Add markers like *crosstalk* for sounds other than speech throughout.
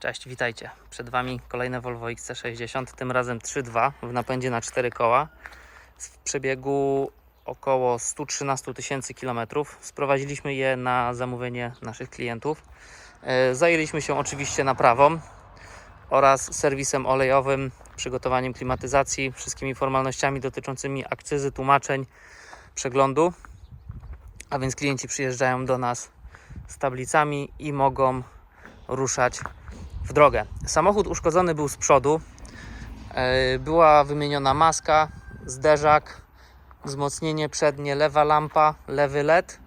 Cześć, witajcie. Przed Wami kolejne Volvo XC60, tym razem 3.2 w napędzie na 4 koła w przebiegu około 113 tysięcy kilometrów. Sprowadziliśmy je na zamówienie naszych klientów. E, Zajęliśmy się oczywiście naprawą oraz serwisem olejowym, przygotowaniem klimatyzacji, wszystkimi formalnościami dotyczącymi akcyzy, tłumaczeń, przeglądu. A więc klienci przyjeżdżają do nas z tablicami i mogą ruszać w drogę. Samochód uszkodzony był z przodu. E, Była wymieniona maska, zderzak, wzmocnienie przednie, lewa lampa, lewy LED,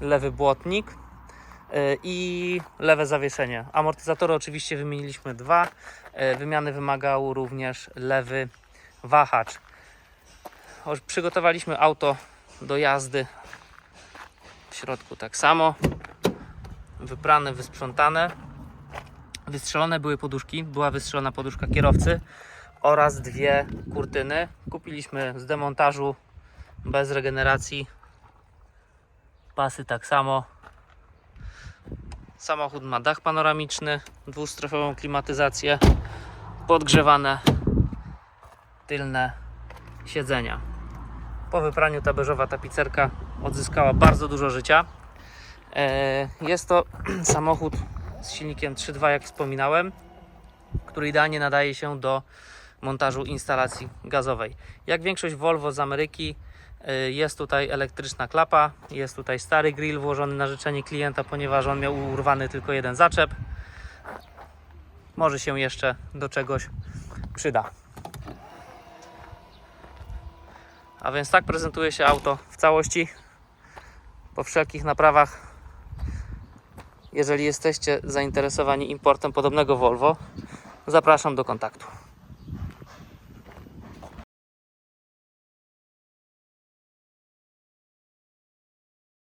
lewy błotnik e, i lewe zawieszenie. Amortyzatory oczywiście wymieniliśmy dwa. E, Wymiany wymagał również lewy wahacz. Przygotowaliśmy auto do jazdy. W środku tak samo. Wyprane, wysprzątane. Wystrzelone były poduszki, była wystrzelona poduszka kierowcy oraz dwie kurtyny. Kupiliśmy z demontażu bez regeneracji. Pasy tak samo. Samochód ma dach panoramiczny, dwustrefową klimatyzację, podgrzewane tylne siedzenia. Po wypraniu ta beżowa tapicerka odzyskała bardzo dużo życia. E, Jest to *clears throat* samochód z silnikiem 3.2, jak wspominałem, który idealnie nadaje się do montażu instalacji gazowej. Jak większość Volvo z Ameryki, y, jest tutaj elektryczna klapa, jest tutaj stary grill włożony na życzenie klienta, ponieważ on miał urwany tylko jeden zaczep. Może się jeszcze do czegoś przyda. A więc tak prezentuje się auto w całości. Po wszelkich naprawach jeżeli jesteście zainteresowani importem podobnego Volvo, zapraszam do kontaktu.